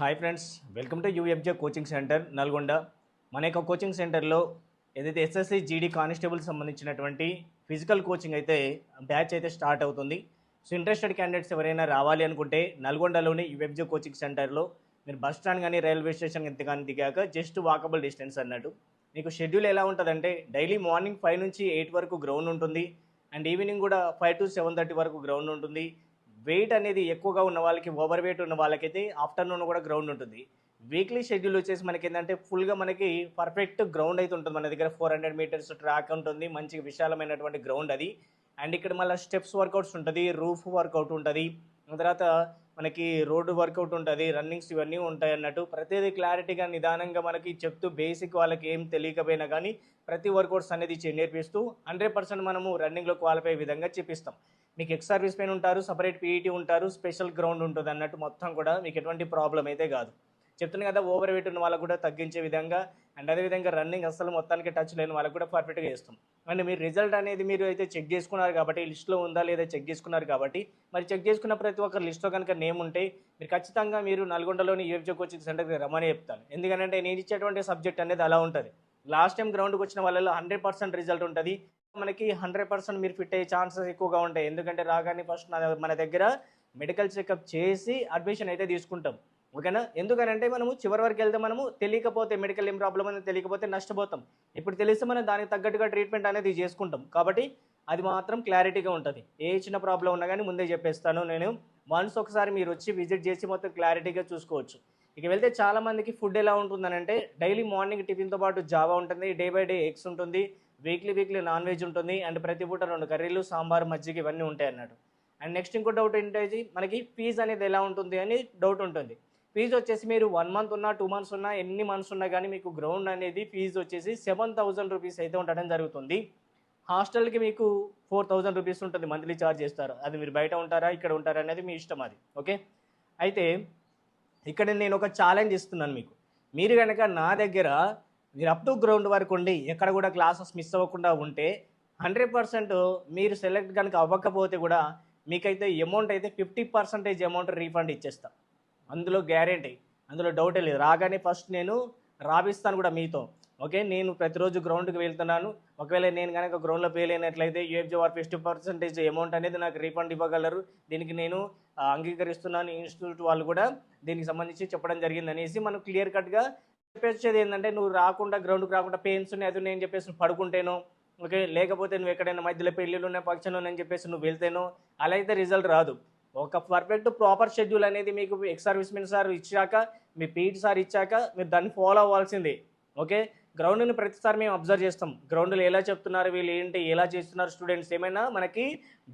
Hi friends welcome to UFJ coaching centre Nalgonda. మన యొక్క coaching సెంటర్లో ఏదైతే ఎస్ఎస్సి జీడీ కానిస్టేబుల్ సంబంధించినటువంటి ఫిజికల్ కోచింగ్ అయితే బ్యాచ్ అయితే స్టార్ట్ అవుతుంది. సో ఇంట్రెస్టెడ్ క్యాండిడేట్స్ ఎవరైనా రావాలి అనుకుంటే నల్గొండలోని యూఎఫ్జే కోచింగ్ సెంటర్లో మీరు బస్ స్టాండ్ కానీ రైల్వే స్టేషన్ ఎంత కానీ దిగాక జస్ట్ వాకబుల్ డిస్టెన్స్ అన్నట్టు. మీకు షెడ్యూల్ ఎలా ఉంటుందంటే డైలీ మార్నింగ్ ఫైవ్ నుంచి ఎయిట్ వరకు గ్రౌండ్ ఉంటుంది. అండ్ ఈవినింగ్ కూడా ఫైవ్ టు సెవెన్ థర్టీ వరకు గ్రౌండ్ ఉంటుంది. వెయిట్ అనేది ఎక్కువగా ఉన్న వాళ్ళకి ఓవర్ వెయిట్ ఉన్న వాళ్ళకైతే ఆఫ్టర్నూన్ కూడా గ్రౌండ్ ఉంటుంది. వీక్లీ షెడ్యూల్ వచ్చేసి మనకి ఏంటంటే ఫుల్గా మనకి పర్ఫెక్ట్ గ్రౌండ్ అయితే ఉంటుంది. మన దగ్గర ఫోర్ హండ్రెడ్ మీటర్స్ ట్రాక్ ఉంటుంది. మంచి విశాలమైనటువంటి గ్రౌండ్ అది. అండ్ ఇక్కడ మళ్ళీ స్టెప్స్ వర్కౌట్స్ ఉంటుంది. రూఫ్ వర్కౌట్ ఉంటుంది. తర్వాత మనకి రోడ్డు వర్కౌట్ ఉంటుంది. రన్నింగ్స్ ఇవన్నీ ఉంటాయి అన్నట్టు. ప్రతిదీ క్లారిటీగా నిదానంగా మనకి చెప్తూ బేసిక్ వాళ్ళకి ఏం తెలియకపోయినా కానీ ప్రతి వర్కౌట్స్ అనేది నేర్పిస్తూ హండ్రెడ్ పర్సెంట్ మనము రన్నింగ్లో క్వాలిఫై విధంగా చెప్పిస్తాం మీకు ఎక్స్ సర్వీస్ పెయిన్ ఉంటారు సపరేట్ పీఈటీ ఉంటారు స్పెషల్ గ్రౌండ్ ఉంటుంది అన్నట్టు మొత్తం కూడా మీకు ఎటువంటి ప్రాబ్లం అయితే కాదు. చెప్తున్నాను కదా ఓవర్ వెయిట్ ఉన్న వాళ్ళకు కూడా తగ్గించే విధంగా అండ్ అదేవిధంగా రన్నింగ్ అసలు మొత్తానికి టచ్ లేని వాళ్ళకు కూడా పర్ఫెక్ట్గా చేస్తాం. అండ్ మీరు రిజల్ట్ అనేది మీరు అయితే చెక్ చేసుకున్నారు కాబట్టి లిస్ట్లో ఉందా లేదా చెక్ చేసుకున్నారు కాబట్టి మరి చెక్ చేసుకున్న ప్రతి ఒక్కరు లిస్ట్లో కనుక నేమ్ ఉంటే మీరు ఖచ్చితంగా మీరు నల్గొండలోని యూఎఫ్జే కోచింగ్ సెంటర్కి రమ్మని చెప్తాను. ఎందుకంటే నేను ఇచ్చేటువంటి సబ్జెక్ట్ అనేది అలా ఉంటుంది. లాస్ట్ టైం గ్రౌండ్కి వచ్చిన వాళ్ళలో హండ్రెడ్ పర్సెంట్ రిజల్ట్ ఉంటుంది. మనకి హండ్రెడ్ పర్సెంట్ మీరు ఫిట్ అయ్యే ఛాన్సెస్ ఎక్కువగా ఉంటాయి. ఎందుకంటే రాగానే ఫస్ట్ మన దగ్గర మెడికల్ చెకప్ చేసి అడ్మిషన్ అయితే తీసుకుంటాం. ఓకేనా ఎందుకనంటే మనము చివరి వరకు వెళ్తే మనము తెలియకపోతే మెడికల్ ఏం ప్రాబ్లం అనేది తెలియకపోతే నష్టపోతాం. ఇప్పుడు తెలిస్తే మనం దానికి తగ్గట్టుగా ట్రీట్మెంట్ అనేది చేసుకుంటాం. కాబట్టి అది మాత్రం క్లారిటీగా ఉంటుంది. ఏ చిన్న ప్రాబ్లం ఉన్నా కానీ ముందే చెప్పేస్తాను. నేను వన్స్ ఒకసారి మీరు వచ్చి విజిట్ చేసి మొత్తం క్లారిటీగా చూసుకోవచ్చు. ఇక వెళ్తే చాలా మందికి ఫుడ్ ఎలా ఉంటుందనంటే డైలీ మార్నింగ్ టిఫిన్తో పాటు జావా ఉంటుంది. డే బై డే ఎగ్స్ ఉంటుంది. వీక్లీ వీక్లీ నాన్ వెజ్ ఉంటుంది. అండ్ ప్రతి పూట రెండు కర్రీలు సాంబార్ మజ్జిగ ఇవన్నీ ఉంటాయి అన్నట్టు అండ్ నెక్స్ట్ ఇంకో డౌట్ ఏంటంటే మనకి ఫీజు అనేది ఎలా ఉంటుంది అని డౌట్ ఉంటుంది. ఫీజు వచ్చేసి మీరు వన్ మంత్ ఉన్నా టూ మంత్స్ ఉన్నా ఎన్ని మంత్స్ ఉన్నా కానీ మీకు గ్రౌండ్ అనేది ఫీజు వచ్చేసి సెవెన్ థౌజండ్ రూపీస్ అయితే ఉండడం జరుగుతుంది. హాస్టల్కి మీకు ఫోర్ థౌజండ్ రూపీస్ ఉంటుంది మంత్లీ ఛార్జ్ చేస్తారు. అది మీరు బయట ఉంటారా ఇక్కడ ఉంటారా అనేది మీ ఇష్టం అది. ఓకే అయితే ఇక్కడ నేను ఒక ఛాలెంజ్ ఇస్తున్నాను మీకు. మీరు కనుక నా దగ్గర మీరు అప్ టు గ్రౌండ్ వరకు ఉండి ఎక్కడ కూడా క్లాసెస్ మిస్ అవ్వకుండా ఉంటే హండ్రెడ్ పర్సెంట్ మీరు సెలెక్ట్ కనుక అవ్వకపోతే కూడా మీకైతే అమౌంట్ అయితే ఫిఫ్టీ పర్సెంటేజ్ అమౌంట్ రీఫండ్ ఇచ్చేస్తాం. అందులో గ్యారెంటీ అందులో డౌటే లేదు. రాగానే ఫస్ట్ నేను రాపిస్తాను కూడా మీతో. ఓకే నేను ప్రతిరోజు గ్రౌండ్కి వెళ్తున్నాను. ఒకవేళ నేను కనుక గ్రౌండ్లో ఫెయిల్ అయినట్లయితే యూఎఫ్జీ వారు ఫిఫ్టీ పర్సెంటేజ్ అమౌంట్ అనేది నాకు రీఫండ్ ఇవ్వగలరు. దీనికి నేను అంగీకరిస్తున్నాను. ఇన్స్టిట్యూట్ వాళ్ళు కూడా దీనికి సంబంధించి చెప్పడం జరిగింది అనేసి మనం క్లియర్ కట్గా చెప్పేసేది ఏంటంటే నువ్వు రాకుండా గ్రౌండ్కి రాకుండా పెయిన్స్ ఉన్నాయి అది నేను చెప్పేసి పడుకుంటాను ఓకే? లేకపోతే నువ్వు ఎక్కడైనా మధ్యలో పెళ్ళిళ్ళు ఉన్నాయి ఫంక్షన్ ఉన్నాయని చెప్పేసి నువ్వు వెళ్తాను అలా అయితే రిజల్ట్ రాదు. ఒక పర్ఫెక్ట్ ప్రాపర్ షెడ్యూల్ అనేది మీకు ఎక్స్ సర్వీస్మెన్ సార్ ఇచ్చాక మీ పీటీ సార్ ఇచ్చాక మీరు దాన్ని ఫాలో అవ్వాల్సిందే ఓకే? గ్రౌండ్ని ప్రతిసారి మేము అబ్జర్వ్ చేస్తాం. గ్రౌండ్లో ఎలా చెప్తున్నారు వీళ్ళు ఏంటి ఎలా చేస్తున్నారు స్టూడెంట్స్ ఏమైనా మనకి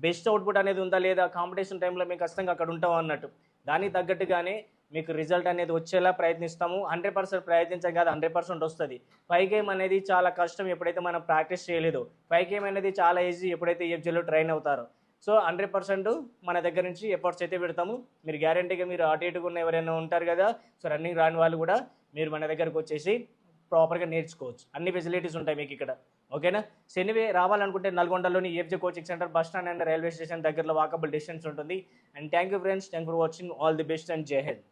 బెస్ట్ అవుట్పుట్ అనేది ఉందా లేదా? కాంపిటీషన్ టైంలో మేము ఖచ్చితంగా అక్కడ ఉంటాం అన్నట్టు. దానికి తగ్గట్టుగానే మీకు రిజల్ట్ అనేది వచ్చేలా ప్రయత్నిస్తాము. హండ్రెడ్ పర్సెంట్ ప్రయత్నించాం కాదు హండ్రెడ్ పర్సెంట్ వస్తుంది. ఫైవ్ గేమ్ అనేది చాలా కష్టం ఎప్పుడైతే మనం ప్రాక్టీస్ చేయలేదు. ఫైవ్ గేమ్ అనేది చాలా ఈజీ ఎప్పుడైతే ఈఎఫ్జీలో ట్రైన్ అవుతారో. సో హండ్రెడ్ పర్సెంట్ మన దగ్గర నుంచి ఎఫర్ట్స్ అయితే పెడతాము. మీరు గ్యారంటీగా మీరు అటు ఇటుగా ఉన్న ఎవరైనా ఉంటారు కదా సో రన్నింగ్ రాని వాళ్ళు కూడా మీరు మన దగ్గరకు వచ్చేసి ప్రాపర్గా నేర్చుకోవచ్చు. అన్ని ఫెసిలిటీస్ ఉంటాయి మీకు ఇక్కడ. ఓకేనా సో రావాలనుకుంటే నల్గొండలోని UFJ coaching centre bus stand and railway station దగ్గరలో వాకబుల్ డిస్టెన్స్ ఉంటుంది. And thank you friends thank for watching all the best and జై హింద్